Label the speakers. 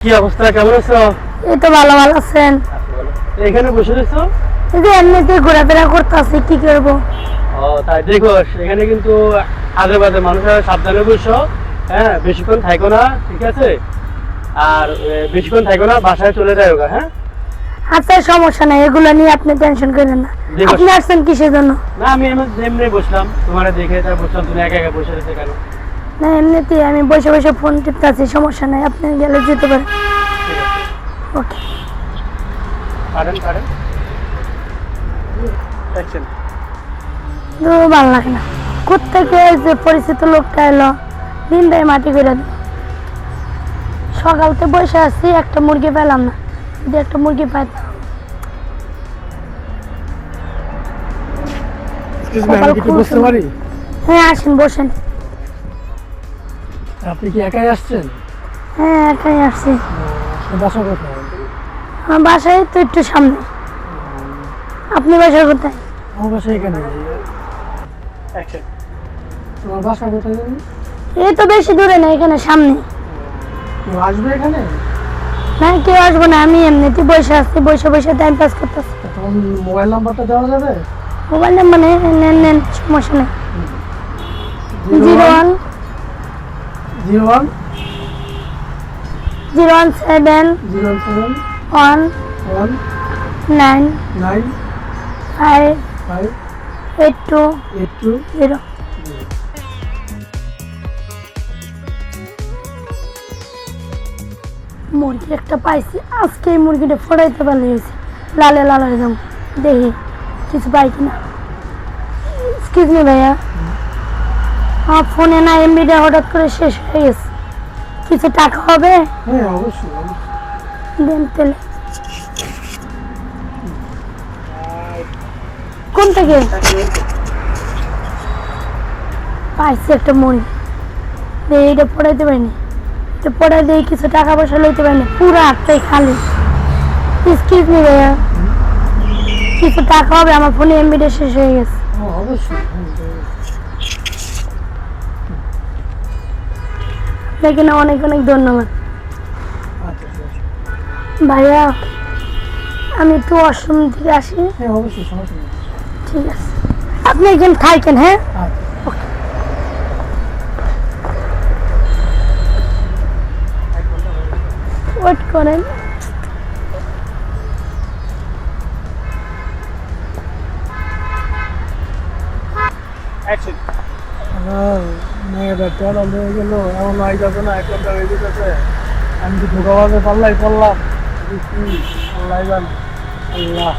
Speaker 1: কি অবস্থা? কেমন আছো?
Speaker 2: এই তো ভালো ভালো আছেন।
Speaker 1: এখানে বসে রয়েছো?
Speaker 2: এই যে এমনিতে ঘোরাফেরা করতেছি কি করব?
Speaker 1: ও তাই দেখো এখানে কিন্তু আগে বাদে মানুষের সাবধানে বসো। হ্যাঁ বেশিক্ষণ থাকো না ঠিক আছে? আর বেশিক্ষণ থাকো না বাসায় চলে গা, হ্যাঁ?
Speaker 2: আচ্ছা সমস্যা নাই এগুলো নিয়ে আপনি টেনশন করেন না। আপনি আসছেন কিসের জন্য?
Speaker 1: না আমি এমনি বসলাম তোমার দেখে বসলাম তুমি একা একা বসে রয়েছে কেন?
Speaker 2: না এমনিতে আমি বসে বসে ফোন টিপতেছি সমস্যা নাই আপনি গেলে যেতে পারেন। ওকে
Speaker 1: দেখছেন
Speaker 2: তো ভালো লাগে না। কোথেকে যে পরিচিত লোকটা এলো দিনটাই মাটি করে দিল সকালতে বসে আছি একটা মুরগি পেলাম না। যদি একটা মুরগি পাইতাম হ্যাঁ আসেন বসেন।
Speaker 1: আপনি কি একাই আসছেন?
Speaker 2: হ্যাঁ একাই আসছি।
Speaker 1: বাসা কোথায়?
Speaker 2: আমার বাসায় তো একটু সামনে। আপনি বাসায় কোথায়?
Speaker 1: আমার বাসা এখানে। তোমার বাসা কোথায়
Speaker 2: এই তো বেশি দূরে না এখানে সামনে।
Speaker 1: কেউ আসবে এখানে?
Speaker 2: না কেউ আসব না আমি এমনিতে বসে আসছি বসে বসে টাইম পাস করতেছি।
Speaker 1: তোমার মোবাইল নাম্বারটা দেওয়া যাবে?
Speaker 2: মোবাইল নাম্বার নেন নেন নেন সমস্যা নেই। Zero one
Speaker 1: zero one
Speaker 2: zero one seven
Speaker 1: zero seven
Speaker 2: one
Speaker 1: one
Speaker 2: nine
Speaker 1: nine
Speaker 2: five
Speaker 1: five
Speaker 2: eight two
Speaker 1: eight two
Speaker 2: zero. মুরগি একটা পাইছি আজকে এই মুরগিটা ফোড়াইতে পারলে হয়েছে। লালে লালে যাব। দেখি কিছু পাই কিনা। এক্সকিউজ মি ভাইয়া। আমার ফোনে না এমবিটা হঠাৎ করে শেষ হয়ে গেছে। কিছু টাকা হবে?
Speaker 1: হ্যাঁ অবশ্যই।
Speaker 2: দেন তেলে কোন থেকে পাইছি একটা দিয়ে এটা পড়াইতে পারিনি। এটা পড়াই দিয়ে কিছু টাকা পয়সা লইতে পারিনি। পুরো হাতটাই খালি। এক্সকিউজ মি ভাইয়া। কিছু টাকা হবে? আমার ফোনে এমবিটা শেষ হয়ে গেছে।
Speaker 1: হ্যাঁ, অবশ্যই
Speaker 2: আপনাকে না অনেক অনেক ধন্যবাদ।
Speaker 1: আচ্ছা।
Speaker 2: ভাইয়া আমি একটু অসম থেকে আসি।
Speaker 1: হ্যাঁ
Speaker 2: ঠিক আছে। আপনি এখানে থাকেন হ্যাঁ?
Speaker 1: আচ্ছা।
Speaker 2: ওয়েট করেন।
Speaker 1: অ্যাকশন মেয়েটা তেল হয়ে গেল। এমন আই যাবে না এক ঘণ্টা হয়ে যেতেছে আমি তো ঢোকাবাজে পাল্লাই পড়লাম? আল্লাহ আল্লাহ।